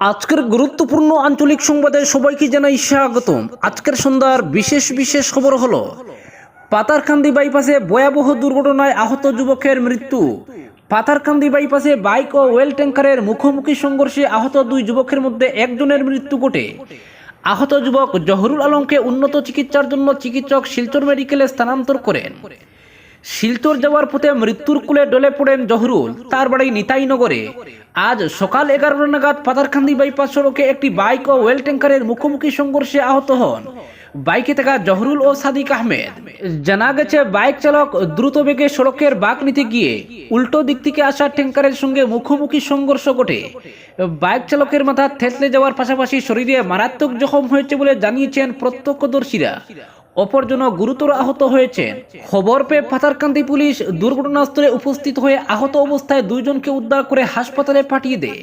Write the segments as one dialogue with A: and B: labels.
A: আজকের গুরুত্বপূর্ণ আঞ্চলিক সংবাদে সবাইকে জানাই স্বাগতম। আজকের সন্ধ্যার বিশেষ বিশেষ খবর হলো, পাতারকান্দি বাইপাসে ভয়াবহ দুর্ঘটনায় আহত যুবকের মৃত্যু। পাতারকান্দি বাইপাসে বাইক ও ওয়েল ট্যাঙ্কারের মুখোমুখি সংঘর্ষে আহত দুই যুবকের মধ্যে একজনের মৃত্যু ঘটে। আহত যুবক জহরুল আলমকে উন্নত চিকিৎসার জন্য চিকিৎসক শিলচর মেডিকেলে স্থানান্তর করেন। শিলচর যাওয়ার পথে মৃত্যুর কুলে ডলে পড়েন জহরুল, তার বাড়ি নিতাইনগরে আজ সকাল এগারোটা নাগাদ পাতারকান্দি বাইপাস সড়কে একটি বাইক ও ওয়েল ট্যাঙ্কারের মুখোমুখি সংঘর্ষে আহত হন। বাইকে থাকা জহরুল ও সাদিক আহমেদ। জানা গেছে বাইক চালক দ্রুত বেগে সড়কের বাঁক নিতে গিয়ে উল্টো দিক থেকে আসা ট্যাঙ্কারের সঙ্গে মুখোমুখি সংঘর্ষ ঘটে। বাইক চালকের মাথা থেতলে যাওয়ার পাশাপাশি শরীরে মারাত্মক জখম হয়েছে বলে জানিয়েছেন প্রত্যক্ষদর্শীরা। অপরজন গুরুতর আহত হয়েছে। খবর পেয়ে পাথারকান্দি পুলিশ দুর্ঘটনাস্থলে উপস্থিত হয়ে আহত অবস্থায় দুইজনকে উদ্ধার করে হাসপাতালে পাঠিয়ে দেয়।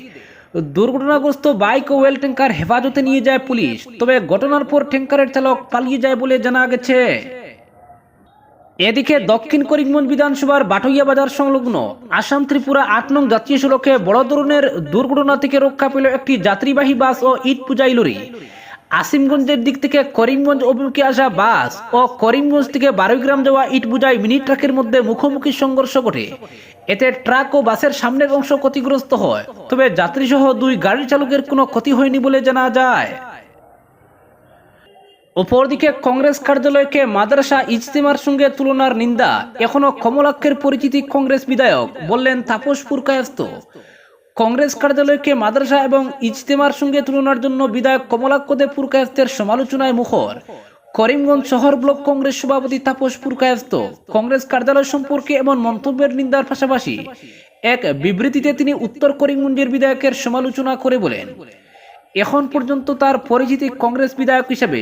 A: দুর্ঘটনাগ্রস্ত বাইক ও ওয়েল ট্যাঙ্কার হেফাজতে নিয়ে যায় পুলিশ, তবে ঘটনার পর ট্যাঙ্কারের চালক পালিয়ে যায় বলে জানা গেছে। এদিকে দক্ষিণ করিমগঞ্জ বিধানসভার বাটইয়া বাজার সংলগ্ন আসাম ত্রিপুরা আট নং জাতীয় সড়কে বড় ধরনের দুর্ঘটনা থেকে রক্ষা পেল একটি যাত্রীবাহী বাস ও ইট পূজাই লরি। আসিমগঞ্জের দিক থেকে করিমগঞ্জ অভিমুখে আসা বাস ও করিমগঞ্জ থেকে বারোগ্রাম যাওয়া ইট বুঝাই মিনি ট্রাকের মধ্যে মুখোমুখি সংঘর্ষ ঘটে। এতে ট্রাক ও বাসের সামনের অংশ ক্ষতিগ্রস্ত হয়। তবে যাত্রীসহ দুই গাড়ি চালকের কোনো ক্ষতি হয়নি বলে জানা যায়। অপরদিকে কংগ্রেস কার্যালয়কে মাদ্রাসা ইজতেমার সঙ্গে তুলনার নিন্দা। এখনও কমলাক্ষের পরিচিতি কংগ্রেস বিধায়ক, বললেন তাপস পুরকায়স্ত কংগ্রেস কার্যালয়কে মাদ্রাসা এবং ইজতেমার সঙ্গে তুলনার জন্য বিধায়ক কমলাক্ষদে পুরকায়স্তের সমালোচনায় মুখর। করিমগঞ্জ শহর ব্লক কংগ্রেস সভাপতি তাপস পুরকায়স্ত কংগ্রেস কার্যালয় সম্পর্কে এমন মন্তব্যের নিন্দার পাশাপাশি এক বিবৃতিতে তিনি উত্তর করিমগঞ্জের বিধায়কের সমালোচনা করে বলেন এখন পর্যন্ত তার পরিচিতি কংগ্রেস বিধায়ক হিসেবে।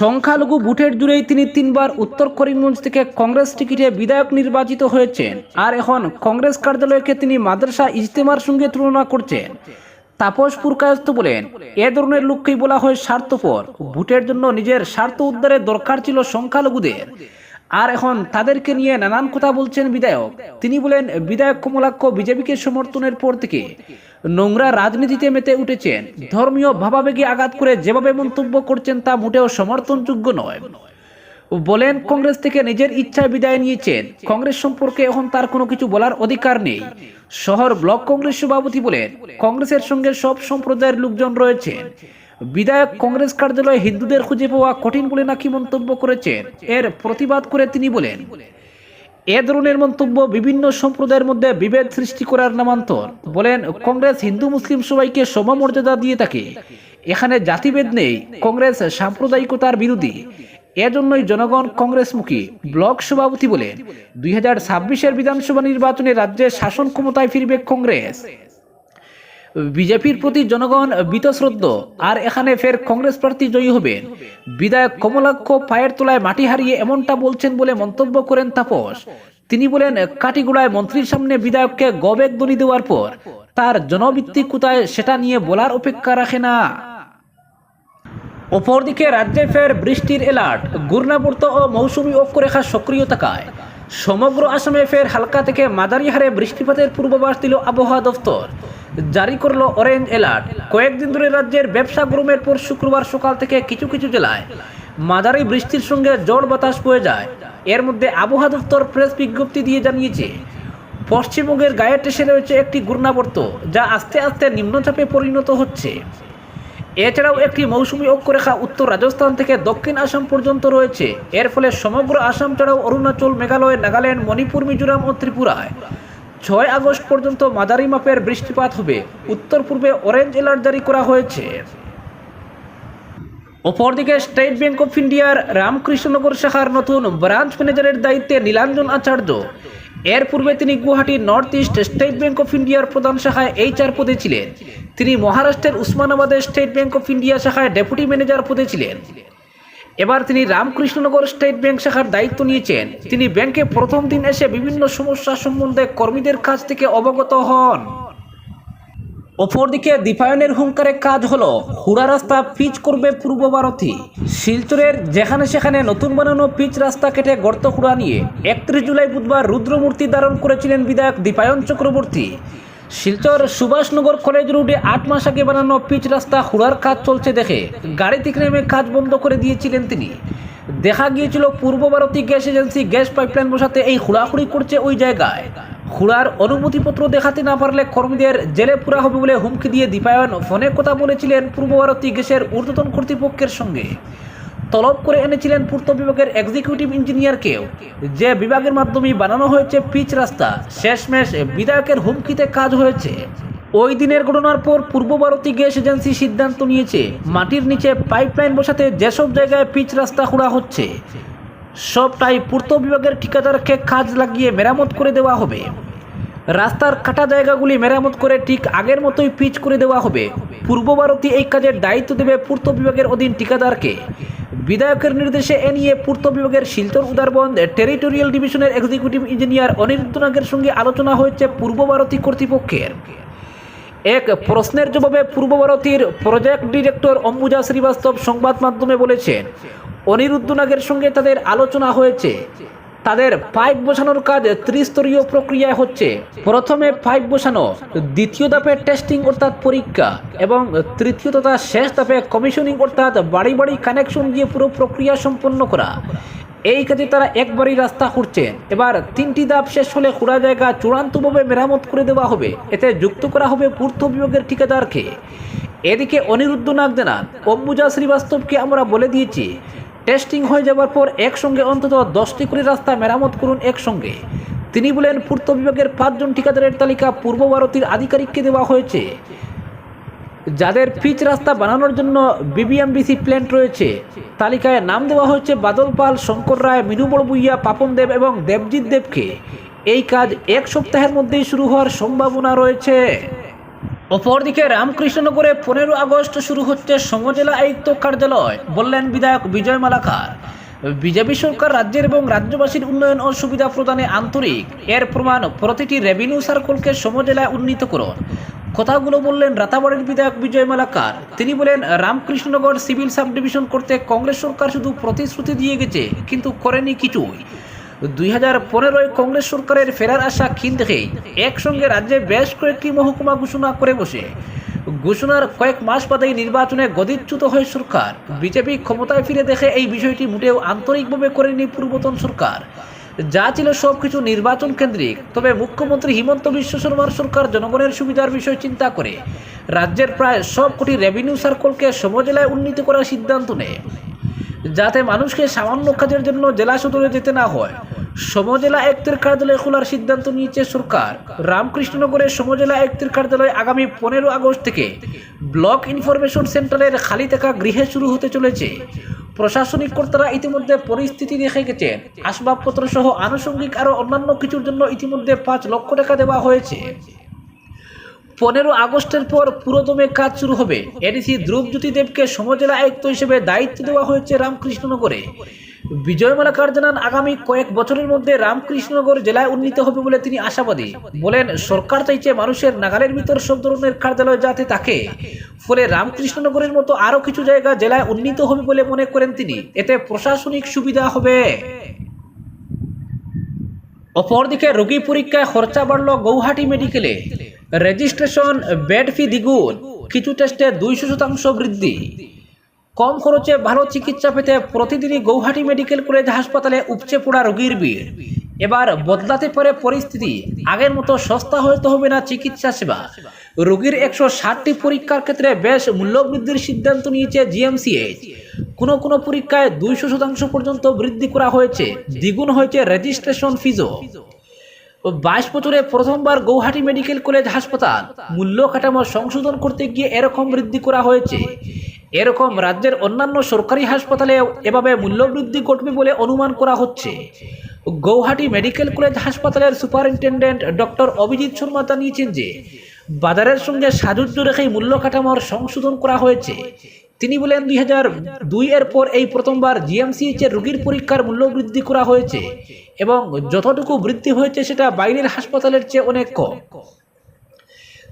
A: সংখ্যালঘু ভোটের জুড়েই তিনি তিনবার উত্তর করিমগঞ্জ থেকে কংগ্রেস টিকিটে বিধায়ক নির্বাচিত হয়েছেন। আর এখন কংগ্রেস কার্যালয়কে তিনি মাদ্রাসা ইজতেমার সঙ্গে তুলনা করছেন। তাপস পুরকায়স্ত বলেন, এ ধরনের লোককেই বলা হয় স্বার্থপর। ভোটের জন্য নিজের স্বার্থ উদ্ধারের দরকার ছিল সংখ্যালঘুদের। আর এখন তাদেরকে নিয়ে নানান কথা বলছেন বিধায়ক। তিনি বলেন, বিধায়ক কমলাক্ষ বিজেপিকে সমর্থনের পর থেকে নোংরা রাজনীতিতে মেতে উঠেছেন। ধর্মীয় ভাবাবেগে আঘাত করে যেভাবে মন্তব্য করছেন তা মোটেও সমর্থনযোগ্য নয়। বলেন, কংগ্রেস থেকে নিজের ইচ্ছায় বিদায় নিয়েছেন। কংগ্রেস সম্পর্কে এখন তার কোনো কিছু বলার অধিকার নেই। শহর ব্লক কংগ্রেস সভাপতি বলেন, কংগ্রেসের সঙ্গে সব সম্প্রদায়ের লোকজন রয়েছেন। বিধায়ক কংগ্রেস কার্যালয়ে হিন্দুদের খুঁজে পাওয়া কঠিন বলে নাকি মন্তব্য করেছেন? এর প্রতিবাদ করে তিনি বলেন, এ ধরনের মন্তব্য বিভিন্ন সম্প্রদায়ের মধ্যে বিভেদ সৃষ্টি করার নামান্তর। বলেন, কংগ্রেস হিন্দু মুসলিম সবাইকে সমমর্যাদা দিয়ে থাকে। এখানে জাতিভেদ নেই, কংগ্রেস সাম্প্রদায়িকতার বিরোধী। এজন্যই জনগণ কংগ্রেসমুখী ব্লক সভাপতি বলেন। দুই হাজার ছাব্বিশের বিধানসভা নির্বাচনে রাজ্যে শাসন ক্ষমতায় ফিরবে কংগ্রেস। বিজেপির প্রতি জনগণ বীতশ্রদ্ধ, আর এখানে ফের কংগ্রেস প্রার্থী জয়ী হবেন বিধায়ক কমলাক্ষ পায়ের তলায় মাটি হারিয়ে এমনটা বলছেন বলে মন্তব্য করেন তাপস। তিনি বলেন, কাটিগুড়ায় মন্ত্রীর সামনে বিধায়ককে গবেগ দনি দেওয়ার পর তার জনভিত্তিক কোথায় সেটা নিয়ে বলার অপেক্ষা রাখে না। অপরদিকে রাজ্যে ফের বৃষ্টির এলার্ট ঘূর্ণাবর্ত ও মৌসুমি অক্ষরেখা সক্রিয় থাকায় সমগ্র আসামে ফের হালকা থেকে মাদারিহারে বৃষ্টিপাতের পূর্বাভাস দিল আবহাওয়া দফতর। জারি করল অরেঞ্জ অ্যালার্ট কয়েকদিন ধরে রাজ্যের ব্যবসা গরমের পর শুক্রবার সকাল থেকে কিছু কিছু জেলায় মাঝারি বৃষ্টির সঙ্গে ঝড় বাতাস বয়ে যায়। এর মধ্যে আবহাওয়া দফতর প্রেস বিজ্ঞপ্তি দিয়ে জানিয়েছে, পশ্চিমবঙ্গের গায়ে টেসে রয়েছে একটি ঘূর্ণাবর্ত, যা আস্তে আস্তে নিম্নচাপে পরিণত হচ্ছে। এছাড়াও একটি মৌসুমি অক্ষরেখা উত্তর রাজস্থান থেকে দক্ষিণ আসাম পর্যন্ত রয়েছে। এর ফলে সমগ্র আসাম ছাড়াও অরুণাচল, মেঘালয়, নাগাল্যান্ড, মণিপুর, মিজোরাম ও ত্রিপুরায় ছয় আগস্ট পর্যন্ত মাঝারি মাপের বৃষ্টিপাত হবে। উত্তর পূর্বে অরেঞ্জ অ্যালার্ট জারি করা হয়েছে। অপরদিকে স্টেট ব্যাংক অফ ইন্ডিয়ার রামকৃষ্ণনগর শাখার নতুন ব্রাঞ্চ ম্যানেজারের দায়িত্বে নীলাঞ্জন আচার্য এর পূর্বে তিনি Guwahati north east state bank of ইন্ডিয়ার প্রধান শাখায় এইচআর পদে ছিলেন। তিনি মহারাষ্ট্রের উসমানাবাদের স্টেট ব্যাংক অফ ইন্ডিয়া শাখায় ডেপুটি ম্যানেজার পদে ছিলেন। এবার তিনি রামকৃষ্ণনগর স্টেট ব্যাংক শাখার দায়িত্ব নিয়েছেন। তিনি ব্যাংকে প্রথম দিন এসে বিভিন্ন সমস্যা সম্বন্ধে কর্মীদের কাছ থেকে অবগত হন। অপরদিকে দীপায়নের হুঙ্কারে কাজ হলো, হুড়া রাস্তা পিচ করবে পূর্ব ভারতী। শিলচরের যেখানে সেখানে নতুন বানানো পিচ রাস্তা কেটে গর্ত খুঁড়া নিয়ে একত্রিশ জুলাই বুধবার রুদ্রমূর্তি ধারণ করেছিলেন বিধায়ক দীপায়ন চক্রবর্তী। শিলচর সুভাষনগর কলেজ রোডে আট মাস আগে বানানো পিচ রাস্তা হুড়ার কাজ চলছে দেখে গাড়ি থেকে নেমে কাজ বন্ধ করে দিয়েছিলেন তিনি। দেখা গিয়েছিল Purba Bharati gas agency gas pipeline বসাতে এই হুড়াহুড়ি করছে ওই জায়গায়। হুড়ার অনুমতিপত্র দেখাতে না পারলে কর্মীদের জেলে পুরা হবে বলে হুমকি দিয়ে দীপায়ন ফোনে কথা বলেছিলেন পূর্ব ভারতী গ্যাসের ঊর্ধ্বতন কর্তৃপক্ষের সঙ্গে। তলব করে এনেছিলেন পূর্ত বিভাগের এক্সিকিউটিভ ইঞ্জিনিয়ারকেও যে বিভাগের মাধ্যমে বানানো হয়েছে পিচ রাস্তা, শেষমেশ বিধায়কের হুমকিতে কাজ হয়েছে। ওই দিনের ঘটনার পর পূর্ব ভারতী গ্যাস এজেন্সি সিদ্ধান্ত নিয়েছে, মাটির নিচে পাইপলাইন বসাতে যেসব জায়গায় পিচ রাস্তা খোঁড়া হচ্ছে, সবটাই পূর্ত বিভাগের ঠিকাদারকে কাজ লাগিয়ে মেরামত করে দেওয়া হবে। রাস্তার কাটা জায়গাগুলি মেরামত করে ঠিক আগের মতোই পিচ করে দেওয়া হবে। পূর্ব ভারতী এই কাজের দায়িত্ব দেবে পূর্ত বিভাগের অধীন ঠিকাদারকে। বিধায়কের নির্দেশে এ নিয়ে পূর্ত বিভাগের Silchar Udarbond territorial division executive engineer Aniruddha নাগের সঙ্গে আলোচনা হয়েছে পূর্ব ভারতী কর্তৃপক্ষের। এক প্রশ্নের জবাবে পূর্ব ভারতীর প্রজেক্ট ডিরেক্টর অম্বুজা শ্রীবাস্তব সংবাদ মাধ্যমে বলেছেন, অনিরুদ্ধ নাগের সঙ্গে তাদের আলোচনা হয়েছে। তাদের পাইপ বসানোর কাজ ত্রিস্তরীয় প্রক্রিয়ায় হচ্ছে। প্রথমে পাইপ বসানো, দ্বিতীয় ধাপে টেস্টিং অর্থাৎ পরীক্ষা, এবং তৃতীয় তথা শেষ ধাপে কমিশনিং অর্থাৎ বাড়ি বাড়ি কানেকশন দিয়ে পুরো প্রক্রিয়া সম্পন্ন করা। এই কাজে তারা একবারই রাস্তা খুঁড়ছেন এবার তিনটি ধাপ শেষ হলে খোঁড়া জায়গা চূড়ান্তভাবে মেরামত করে দেওয়া হবে। এতে যুক্ত করা হবে পূর্ত বিভাগের ঠিকাদারকে। এদিকে অনিরুদ্ধ নাগ জানান, অম্বুজা শ্রীবাস্তবকে আমরা বলে দিয়েছি, টেস্টিং হয়ে যাওয়ার পর একসঙ্গে অন্তত দশটি করে রাস্তা মেরামত করুন একসঙ্গে। তিনি বলেন, পূর্ত বিভাগের পাঁচজন ঠিকাদারের তালিকা পূর্ব ভারতীর আধিকারিককে দেওয়া হয়েছে। যাদের পিচ রাস্তা বানানোর জন্য বিবিএমবিসি প্ল্যান্ট রয়েছে, তালিকায় নাম দেওয়া হয়েছে বাদল পাল, শঙ্কর রায়, মিনু বড়বুইয়া, পাপন দেব এবং দেবজিৎ দেবকে। এই কাজ এক সপ্তাহের মধ্যেই শুরু হওয়ার সম্ভাবনা রয়েছে। অপরদিকে রামকৃষ্ণনগরে পনেরো আগস্ট শুরু হচ্ছে সমজেলা আয়ুক্ত কার্যালয়, বললেন বিধায়ক বিজয় মালাকার। বিজেপি সরকার রাজ্যের এবং রাজ্যবাসীর উন্নয়ন ও সুবিধা প্রদানে আন্তরিক, এর প্রমাণ প্রতিটি রেভিনিউ সার্কলকে সমজেলায় উন্নীত করুন কথাগুলো বললেন রাতাবাড়ির বিধায়ক বিজয় মালাকার। তিনি বলেন, রামকৃষ্ণনগর সিভিল সাব ডিভিশন করতে কংগ্রেস সরকার শুধু প্রতিশ্রুতি দিয়ে গেছে, কিন্তু করেনি কিছুই। দুই হাজার পনেরোয় কংগ্রেস সরকারের ফেরার আশা ক্ষীণ দেখেই একসঙ্গে রাজ্যে বেশ কয়েকটি মহকুমা ঘোষণা করে বসে। ঘোষণার কয়েক মাস বাদেই নির্বাচনে গদিচ্যুত হয় সরকার। বিজেপি ক্ষমতায় ফিরে দেখে এই বিষয়টি মোটেও আন্তরিকভাবে করেনি পূর্বতন সরকার। যা ছিল সব কিছু নির্বাচন কেন্দ্রিক। তবে মুখ্যমন্ত্রী হিমন্ত বিশ্ব শর্মার সরকার জনগণের সুবিধার বিষয় চিন্তা করে। রাজ্যের প্রায় সব কোটি রেভিনিউ সার্কলকে সমজেলায় উন্নীত করার সিদ্ধান্ত নেয়। যাতে মানুষকে সামান্য কাজের জন্য জেলা সদরে যেতে না হয়। সমজেলা আয়ুক্তের কার্যালয় খোলার সিদ্ধান্ত নিয়েছে সরকার। রামকৃষ্ণনগরের সমজেলা আয়ুক্তের কার্যালয় আগামী পনেরো আগস্ট থেকে ব্লক ইনফরমেশন সেন্টারের খালি থাকা গৃহে শুরু হতে চলেছে। প্রশাসনিক কর্তারা ইতিমধ্যে পরিস্থিতি দেখে গেছেন আসবাবপত্র সহ আনুষঙ্গিক আরও অন্যান্য কিছুর জন্য ইতিমধ্যে পাঁচ লক্ষ টাকা দেওয়া হয়েছে। পনেরো আগস্টের পর পুরোদমে কাজ শুরু হবে। এডিসি ধ্রুবজ্যোতি দেবকে সমজেলা আয়ুক্ত হিসেবে দায়িত্ব দেওয়া হয়েছে রামকৃষ্ণনগরে। বিজয় মালাকার জানান আগামী কয়েক বছরের মধ্যে রামকৃষ্ণনগর জেলায় উন্নীত হবে বলে তিনি আশাবাদী। বলেন, সরকার চাইছে মানুষের নাগালের ভিতর সব ধরনের কার্যালয় যাতে থাকে। ফলে রামকৃষ্ণনগরের মতো আরও কিছু জায়গা জেলায় উন্নীত হবে বলে মনে করেন তিনি। এতে প্রশাসনিক সুবিধা হবে। অপরদিকে রোগী পরীক্ষায় খরচা বাড়ল গৌহাটি মেডিকেলে। রেজিস্ট্রেশন, বেড ফি দ্বিগুণ, কিছু টেস্টে দুইশো শতাংশ বৃদ্ধি। কম খরচে ভালো চিকিৎসা পেতে প্রতিদিনই গৌহাটি মেডিকেল কলেজ হাসপাতালে উপচে পড়া রোগীর ভিড়। এবার বদলাতে পারে পরিস্থিতি। আগের মতো সস্তা হতে হবে না চিকিৎসা সেবা। রোগীর একশো ষাটটি পরীক্ষার ক্ষেত্রে বেশ মূল্যবৃদ্ধির সিদ্ধান্ত নিয়েছে জিএমসিএইচ। কোনো কোনো পরীক্ষায় দুইশো শতাংশ পর্যন্ত বৃদ্ধি করা হয়েছে, দ্বিগুণ হয়েছে রেজিস্ট্রেশন ফিজও। বাইশ বছরে প্রথমবার গৌহাটি মেডিকেল কলেজ হাসপাতাল মূল্য কাঠামো সংশোধন করতে গিয়ে এরকম বৃদ্ধি করা হয়েছে। এরকম রাজ্যের অন্যান্য সরকারি হাসপাতালে এভাবে মূল্যবৃদ্ধি ঘটবে বলে অনুমান করা হচ্ছে। গৌহাটি মেডিকেল কলেজ হাসপাতালের সুপারিনটেন্ডেন্ট ডক্টর অভিজিৎ শর্মা জানিয়েছেন যে বাজারের সঙ্গে সাজুজ্য রেখে মূল্য কাঠামোর সংশোধন করা হয়েছে। তিনি বলেন, দুই হাজার দুই এর পর এই প্রথমবার জিএমসিএইচ এর রোগীর পরীক্ষার মূল্য বৃদ্ধি করা হয়েছে এবং যতটুকু বৃদ্ধি হয়েছে সেটা বাইরের হাসপাতালের চেয়ে অনেক কম।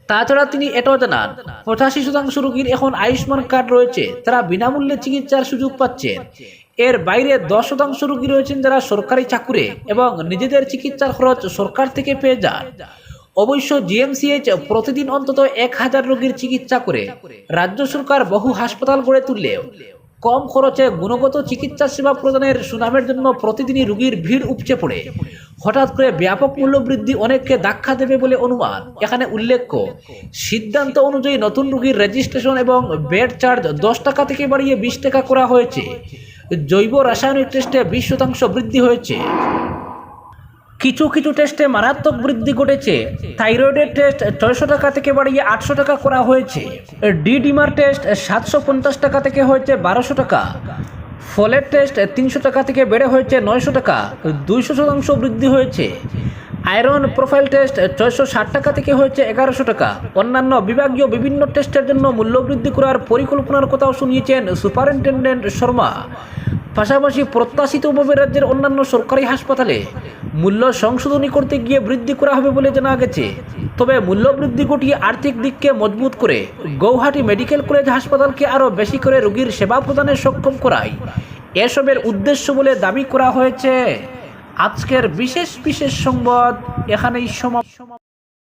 A: তাছাড়া তিনি এটাও জানান, পঁচাশি শতাংশ রোগীর এখন আয়ুষ্মান কার্ড রয়েছে, তারা বিনামূল্যে চিকিৎসার সুযোগ পাচ্ছেন। এর বাইরে দশ শতাংশ রোগী রয়েছেন যারা সরকারি চাকুরে এবং নিজেদের চিকিৎসার খরচ সরকার থেকে পেয়ে যান। অবশ্য জিএমসিএইচ প্রতিদিন অন্তত এক হাজার রোগীর চিকিৎসা করে রাজ্য সরকার বহু হাসপাতাল গড়ে তুললেও কম খরচে গুণগত চিকিৎসা সেবা প্রদানের সুনামের জন্য প্রতিদিনই রোগীর ভিড় উপচে পড়ে। হঠাৎ করে ব্যাপক মূল্যবৃদ্ধি অনেককে ধাক্কা দেবে বলে অনুমান। এখানে উল্লেখ্য, সিদ্ধান্ত অনুযায়ী নতুন রোগীর রেজিস্ট্রেশন এবং বেড চার্জ দশ টাকা থেকে বাড়িয়ে বিশ টাকা করা হয়েছে। জৈব রাসায়নিক টেস্টে বিশ শতাংশ বৃদ্ধি হয়েছে। কিছু কিছু টেস্টে মারাত্মক বৃদ্ধি ঘটেছে। থাইরয়েডের টেস্ট ছয়শো টাকা থেকে বাড়িয়ে আটশো টাকা করা হয়েছে। ডি ডিমার টেস্ট সাতশো পঞ্চাশ টাকা থেকে হয়েছে বারোশো টাকা। ফলের টেস্ট তিনশো টাকা থেকে বেড়ে হয়েছে নয়শো টাকা। দুইশো শতাংশ বৃদ্ধি হয়েছে। আয়রন প্রোফাইল টেস্ট ছয়শো ষাট টাকা থেকে হয়েছে এগারোশো টাকা। অন্যান্য বিভাগীয় বিভিন্ন টেস্টের জন্য মূল্য বৃদ্ধি করার পরিকল্পনার কথাও শুনিয়েছেন সুপারিনটেন্ডেন্ট শর্মা। পাশাপাশি প্রত্যাশিত প্রত্যাশিতভাবে রাজ্যের অন্যান্য সরকারি হাসপাতালে মূল্য সংশোধনী করতে গিয়ে বৃদ্ধি করা হবে বলে জানা গেছে। তবে মূল্য বৃদ্ধি ঘটিয়ে আর্থিক দিককে মজবুত করে গৌহাটি মেডিকেল কলেজ হাসপাতালকে আরও বেশি করে রোগীর সেবা প্রদানে সক্ষম করাই এসবের উদ্দেশ্য বলে দাবি করা হয়েছে। আজকের বিশেষ বিশেষ সংবাদ এখানেই সমাপ্ত।